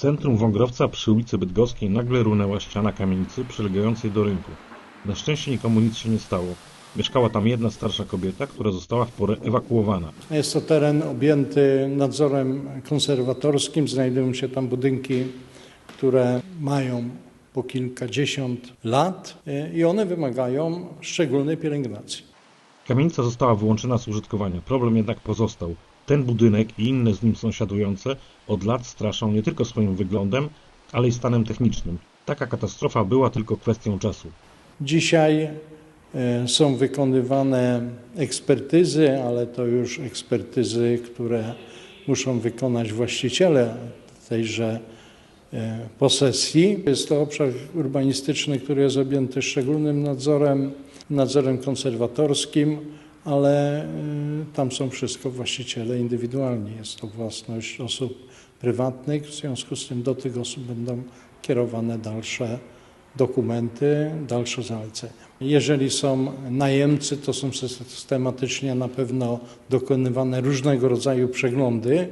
centrum Wągrowca przy ulicy Bydgoskiej nagle runęła ściana kamienicy przylegającej do rynku. Na szczęście nikomu nic się nie stało. Mieszkała tam jedna starsza kobieta, która została w porę ewakuowana. Jest to teren objęty nadzorem konserwatorskim. Znajdują się tam budynki, które mają po kilkadziesiąt lat y, i one wymagają szczególnej pielęgnacji. Kamienica została wyłączona z użytkowania. Problem jednak pozostał. Ten budynek i inne z nim sąsiadujące od lat straszą nie tylko swoim wyglądem, ale i stanem technicznym. Taka katastrofa była tylko kwestią czasu. Dzisiaj e, są wykonywane ekspertyzy, ale to już ekspertyzy, które muszą wykonać właściciele tejże e, posesji. Jest to obszar urbanistyczny, który jest objęty szczególnym nadzorem, nadzorem konserwatorskim, ale e, tam są wszystko właściciele indywidualni. Jest to własność osób prywatnych, w związku z tym do tych osób będą kierowane dalsze dokumenty, dalsze zalecenia. Jeżeli są najemcy, to są systematycznie na pewno dokonywane różnego rodzaju przeglądy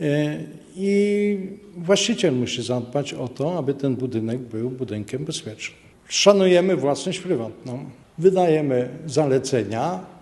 e, i właściciel musi zadbać o to, aby ten budynek był budynkiem bezpiecznym. Szanujemy własność prywatną, wydajemy zalecenia,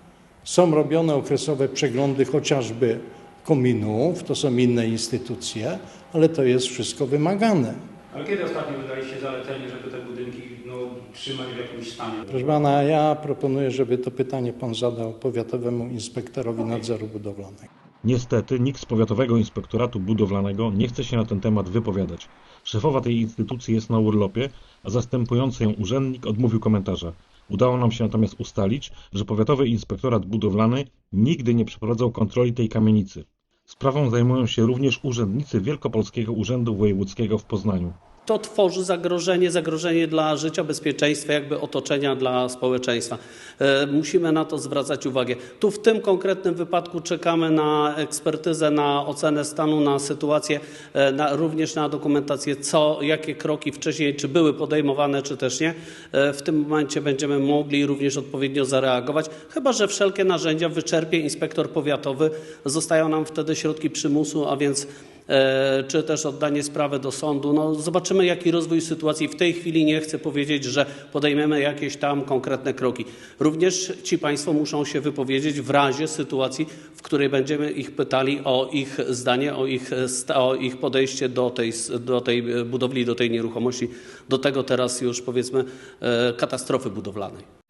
są robione okresowe przeglądy chociażby kominów, to są inne instytucje, ale to jest wszystko wymagane. Ale kiedy ostatnio wydaliście zalecenie, żeby te budynki no, trzymać w jakimś stanie? Proszę pana, ja proponuję, żeby to pytanie pan zadał powiatowemu inspektorowi nadzoru budowlanego. Niestety nikt z Powiatowego Inspektoratu Budowlanego nie chce się na ten temat wypowiadać. Szefowa tej instytucji jest na urlopie, a zastępujący ją urzędnik odmówił komentarza. Udało nam się natomiast ustalić, że Powiatowy Inspektorat Budowlany nigdy nie przeprowadzał kontroli tej kamienicy. Sprawą zajmują się również urzędnicy Wielkopolskiego Urzędu Wojewódzkiego w Poznaniu. To tworzy zagrożenie, zagrożenie dla życia, bezpieczeństwa, jakby otoczenia dla społeczeństwa. E, Musimy na to zwracać uwagę. Tu w tym konkretnym wypadku czekamy na ekspertyzę, na ocenę stanu, na sytuację, e, na, również na dokumentację, co, jakie kroki wcześniej, czy były podejmowane, czy też nie. E, W tym momencie będziemy mogli również odpowiednio zareagować, chyba że wszelkie narzędzia wyczerpie inspektor powiatowy. Zostają nam wtedy środki przymusu, a więc czy też oddanie sprawy do sądu. No, zobaczymy, jaki rozwój sytuacji. W tej chwili nie chcę powiedzieć, że podejmiemy jakieś tam konkretne kroki. Również ci Państwo muszą się wypowiedzieć w razie sytuacji, w której będziemy ich pytali o ich zdanie, o ich, o ich podejście do tej, do tej budowli, do tej nieruchomości, do tego teraz już powiedzmy e, katastrofy budowlanej.